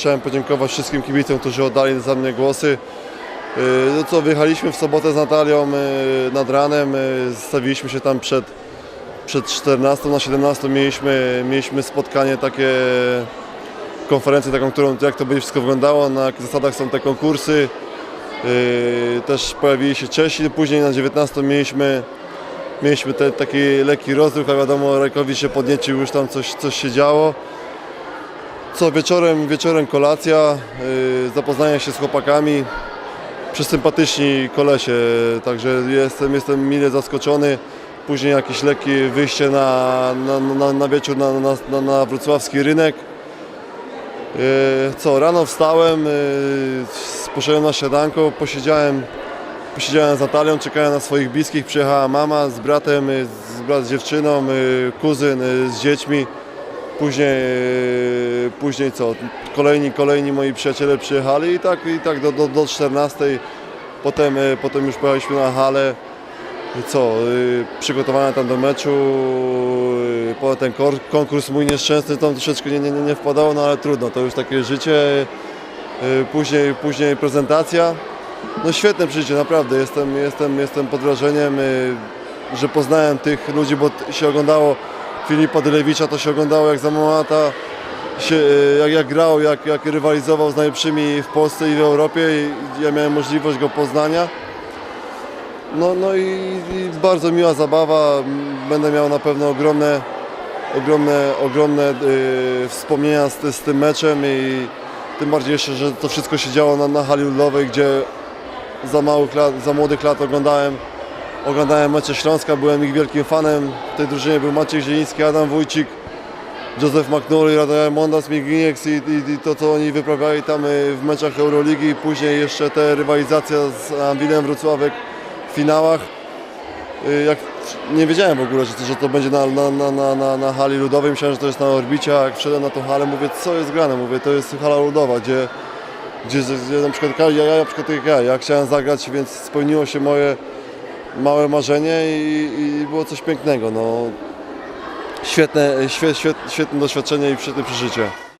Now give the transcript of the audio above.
chciałem podziękować wszystkim kibicom, którzy oddali za mnie głosy. Yy, No co, wyjechaliśmy w sobotę z Natalią yy, nad ranem, yy, stawiliśmy się tam przed, przed 14 na 17, mieliśmy, mieliśmy spotkanie takie, konferencję taką, którą, jak to będzie wszystko wyglądało, na jakich zasadach są te konkursy. Też pojawili się Czesi, później na 19 mieliśmy, mieliśmy te, taki lekki rozruch, a wiadomo Rajkowicz się podniecił, już tam coś, coś się działo. Co wieczorem, wieczorem kolacja, yy, zapoznanie się z chłopakami, przesympatyczni kolesie, także jestem, jestem mile zaskoczony. Później jakieś lekkie wyjście na, na, na, na wieczór na, na, na, wrocławski rynek. Yy, Co, rano wstałem, yy, poszedłem na śniadanko, posiedziałem, posiedziałem z Natalią, czekałem na swoich bliskich, przyjechała mama z bratem, z, brat z dziewczyną, kuzyn z dziećmi. Później, później co, kolejni, kolejni moi przyjaciele przyjechali i tak, i tak do, do, do 14. Potem, yy, potem już pojechaliśmy na halę. Co, yy, przygotowania tam do meczu, yy, potem ten konkurs mój nieszczęsny tam troszeczkę nie, nie, nie wpadało, no ale trudno, to już takie życie. Później, później prezentacja. No świetne przeżycie, naprawdę, jestem, jestem, jestem pod wrażeniem, że poznałem tych ludzi, bo się oglądało Filipa Dylewicza, to się oglądało jak za mała lata się, yy, jak, jak grał, jak, jak rywalizował z najlepszymi w Polsce i w Europie i ja miałem możliwość go poznania. No, no i, i bardzo miła zabawa. Będę miał na pewno ogromne, ogromne, ogromne y, wspomnienia z, z tym meczem i tym bardziej jeszcze, że to wszystko się działo na, na hali ludowej, gdzie za, małych lat, za młodych lat oglądałem, oglądałem mecze Śląska, byłem ich wielkim fanem. W tej drużynie był Maciej Zieliński, Adam Wójcik, Józef McNully, Radoja Mondas, Miginieks i, i, i to, co oni wyprawiali tam y, w meczach Euroligi. Później jeszcze te rywalizacja z Anwilem Wrocławek w finałach. Y, Jak nie wiedziałem w ogóle, że to, że to będzie na, na, na, na, na, hali ludowej, myślałem, że to jest na orbicie, a jak wszedłem na tą halę, mówię, co jest grane? Mówię, to jest hala ludowa, gdzie, gdzie, gdzie na przykład ja, ja na przykład ja, ja chciałem zagrać, więc spełniło się moje małe marzenie i, i było coś pięknego. No, świetne, świet, świet, świetne doświadczenie i świetne przeżycie.